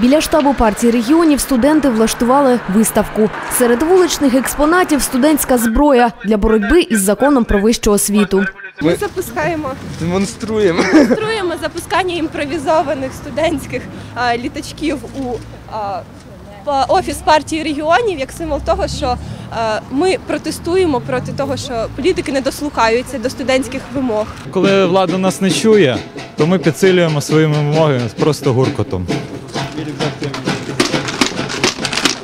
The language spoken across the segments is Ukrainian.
Біля штабу партії регіонів студенти влаштували виставку. Серед вуличних експонатів студентська зброя для боротьби із законом про вищу освіту. Ми Ми запускаємо, демонструємо. демонструємо запускання імпровізованих студентських а, літачків у а, офіс партії регіонів як символ того, що ми протестуємо проти того, що політики не дослухаються до студентських вимог. Коли влада нас не чує, то ми підсилюємо своїми вимоги просто гуркотом.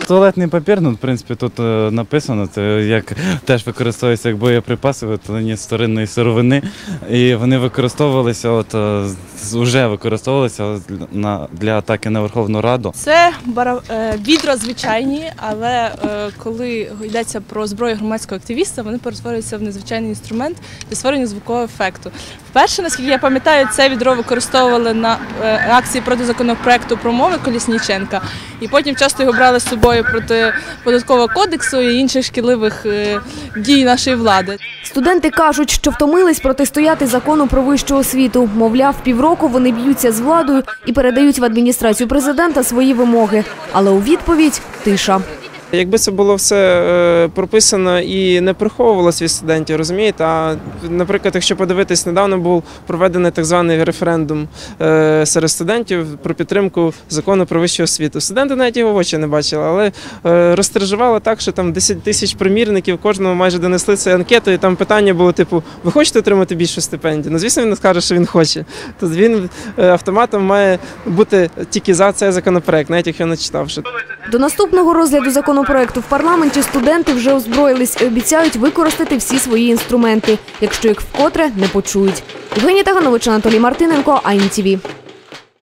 Туалетний папір, ну, в принципі, тут е, написано, це як теж використовується як боєприпаси виготовлення старинної сировини. І вони використовувалися, от е, з- використовувалися на, для атаки на Верховну Раду. Це бара... е, відра звичайні, але е, коли йдеться про зброю громадського активіста, вони перетворюються в незвичайний інструмент для створення звукового ефекту. Вперше, наскільки я пам'ятаю, це відро використовували на е, акції проти законопроекту про мови Колісніченка, і потім часто його брали з собою проти податкового кодексу і інших шкідливих е, дій нашої влади. Студенти кажуть, що втомились протистояти закону про вищу освіту. Мовляв, півроку вони б'ються з владою і передають в адміністрацію президента свої вимоги. Але у відповідь тиша. Якби це було все е, прописано і не приховувалося від студентів, розумієте? А наприклад, якщо подивитись, недавно був проведений так званий референдум е, серед студентів про підтримку закону про вищу освіту. Студенти навіть його в очі не бачили, але е, розтражувало так, що там 10 тисяч примірників, кожному майже донесли цю анкету, і там питання було типу: ви хочете отримати більшу стипендію? Ну, звісно, він скаже, що він хоче. То він автоматом має бути тільки за цей законопроект, навіть якщо не читавши. До наступного розгляду законопроекту в парламенті студенти вже озброїлись і обіцяють використати всі свої інструменти, якщо їх вкотре не почують. Євгенія Таганович, Анатолій Мартиненко, АІНТІВІ.